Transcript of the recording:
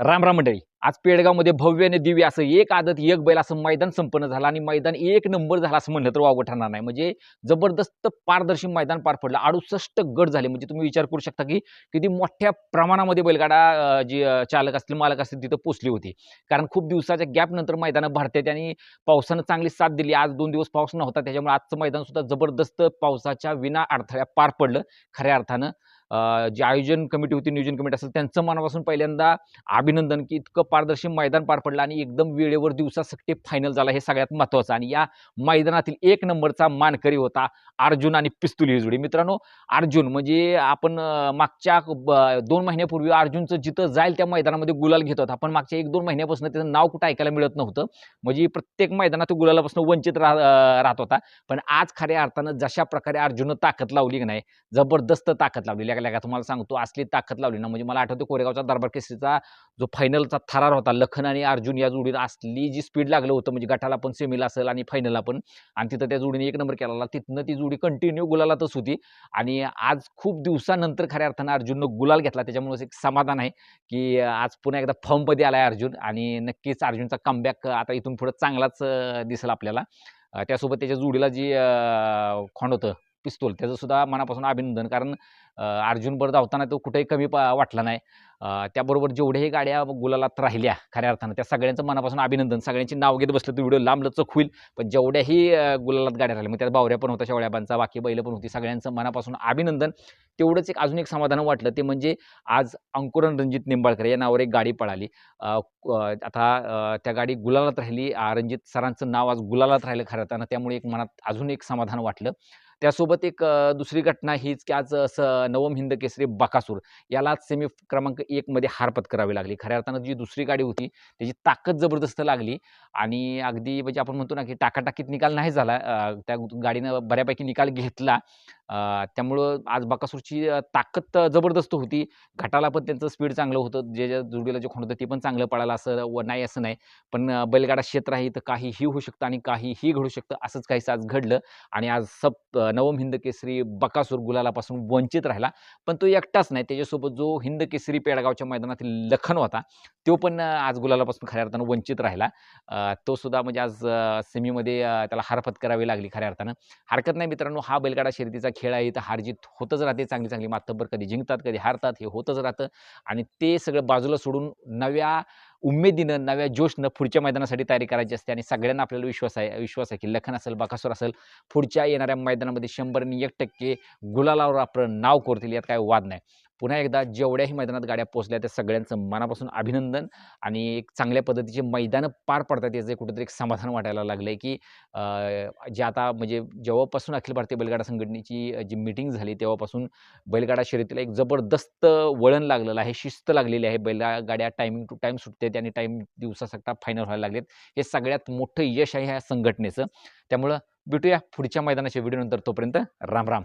राम राम मंडळी आज पेडगावमध्ये भव्य आणि दिव्य असं एक आदत एक बैल असं मैदान संपन्न झालं आणि मैदान एक नंबर झाला असं म्हणलं तर वावगं ठरणार नाही. म्हणजे जबरदस्त पारदर्शी मैदान पार पडलं. अडुसष्ट गट झाले. म्हणजे तुम्ही विचार करू शकता की किती मोठ्या प्रमाणामध्ये बैलगाडा जी चालक असतील मालक असतील तिथं पोचली होती. कारण खूप दिवसाच्या गॅपनंतर मैदानं भरतात आणि पावसानं चांगली साथ दिली. आज दोन दिवस पाऊस नव्हता. त्याच्यामुळे आजचं मैदान सुद्धा जबरदस्त पावसाच्या विना अडथळ्या पार पडलं. खऱ्या अर्थानं जे आयोजन कमिटी होती नियोजन कमिटी असेल त्यांचं मनापासून पहिल्यांदा अभिनंदन की इतकं पारदर्शी मैदान पार पडलं आणि एकदम वेळेवर दिवसासाठी फायनल झाला हे सगळ्यात महत्त्वाचं आणि या मैदानातील एक नंबरचा मानकरी होता अर्जुन आणि पिस्तुली ही जोडी. मित्रांनो अर्जुन म्हणजे आपण मागच्या ब- दोन महिन्यापूर्वी अर्जुनचं जिथं जाईल त्या मैदानामध्ये गुलाल घेत होता. पण मागच्या एक दोन महिन्यापासून त्याचं नाव कुठं ऐकायला मिळत नव्हतं. म्हणजे प्रत्येक मैदानात तो गुलालापासून वंचित राह राहत होता. पण आज खऱ्या अर्थानं जशा प्रकारे अर्जुननं ताकद लावली की नाही जबरदस्त ताकद लावलेली लागल्या का? तुम्हाला सांगतो असली ताकद लावली ना म्हणजे मला आठवतं कोरेगावचा दरबार केसरीचा जो फायनलचा थरार होता लखन आणि अर्जुन या जोडीला असली जी स्पीड लागलं होतं म्हणजे गटाला पण सेमीला असेल आणि फायनलला पण आणि तिथं त्या जोडीने एक नंबर केला तिथनं ती जोडी कंटिन्यू गुलालातच होती. आणि आज खूप दिवसानंतर खऱ्या अर्थानं अर्जुननं गुलाल घेतला त्याच्यामुळे एक समाधान आहे की आज पुन्हा एकदा फॉर्ममध्ये आला आहे अर्जुन आणि नक्कीच अर्जुनचा कमबॅक आता इथून पुढं चांगलाच दिसेल आपल्याला. त्यासोबत त्याच्या जोडीला जी खोंड होतं पिस्तूल. त्याचं सुद्धा मनापासून अभिनंदन. कारण अर्जुनभर अर्जुन धावताना तो कुठेही कमी वाटला नाही. त्याबरोबर जेवढ्याही गाड्या गुलालात राहिल्या खऱ्या अर्थानं त्या सगळ्यांचं मनापासून अभिनंदन. सगळ्यांची नाव घेत बसलं तर व्हिडिओ लांब लचक होईल. पण जेवढ्याही गुलालात गाड्या राहिल्या मग त्यात बावऱ्या पण होत्या शेवळ्याबांचा बाकी बैल पण होती. सगळ्यांचं मनापासून अभिनंदन. तेवढंच एक अजून एक समाधान वाटलं ते म्हणजे आज अंकुरन रणजित निंबाळकर या नावावर एक गाडी पळाली. आता त्या गाडी गुलालात राहिली. रणजित सरांचं नाव आज गुलालात राहिलं खरं अर्थानं त्यामुळे एक मनात अजून एक समाधान वाटलं. त्यासोबत एक दुसरी घटना हीच की आज नवम हिंद केसरी बकासूर यालाच सेमी क्रमांक एकमध्ये हार पत्करावी लागली. खऱ्या अर्थानं जी दुसरी गाडी होती त्याची ताकद जबरदस्त लागली आणि अगदी म्हणजे आपण म्हणतो ना की टाकाटाकीत निकाल नाही झाला. त्या गाडीनं बऱ्यापैकी निकाल घेतला. त्यामुळं आज बकासूरची ताकद जबरदस्त होती. घाटाला पण त्यांचं स्पीड चांगलं होतं. जे ज्या जोडीला जे खोंड होतं ते पण चांगलं पडायला असं व नाही असं नाही. पण बैलगाडा क्षेत्र आहे तर काहीही होऊ शकतं आणि काहीही घडू शकतं असंच काहीसं आज घडलं. आणि आज सप नवम हिंद केसरी बकासूर गुलालापासून वंचित राहिला. पण तो एकटाच नाही. त्याच्यासोबत जो हिंद केसरी पेडगावच्या मैदानातील लखन होता तो पण आज गुलालापासून खऱ्या अर्थानं वंचित राहिला. तो सुद्धा म्हणजे आज सेमीमध्ये त्याला हारपत करावी लागली खऱ्या अर्थानं. हरकत नाही मित्रांनो. हा बैलगाडा शर्यतीचा खेळ आहे तर हारजीत होतच राहते चांगली चांगली मातब्बर कधी जिंकतात कधी हारतात हे होतच राहतं. आणि ते सगळं बाजूला सोडून नव्या उमेदीनं नव्या जोशनं पुढच्या मैदानासाठी तयारी करायची असते आणि सगळ्यांना आपल्याला विश्वास आहे विश्वास आहे की लखन असेल बकासूर असेल पुढच्या येणाऱ्या मैदानामध्ये शंभरनी एक टक्के गुलालावर आपलं नाव कोरतील यात काय वाद नाही. पुन्हा एकदा जेवढ्याही मैदानात गाड्या पोचल्या त्या सगळ्यांचं मनापासून अभिनंदन आणि एक चांगल्या पद्धतीचे मैदानं पार पडतात याचं कुठेतरी एक समाधान वाटायला लागलं आहे की जे आता म्हणजे जेव्हापासून अखिल भारतीय बैलगाडा संघटनेची जी मिटिंग झाली तेव्हापासून बैलगाडा शर्यतीला एक जबरदस्त वळण लागलेलं आहे शिस्त लागलेली आहे. बैलगाड्या टायमिंग टू टाईम सुटते आणि टाईम दिवसासकटा फायनल व्हायला लागलेत. हे सगळ्यात मोठं यश आहे ह्या संघटनेचं. त्यामुळं भेटूया पुढच्या मैदानाच्या व्हिडिओनंतर तोपर्यंत. राम राम.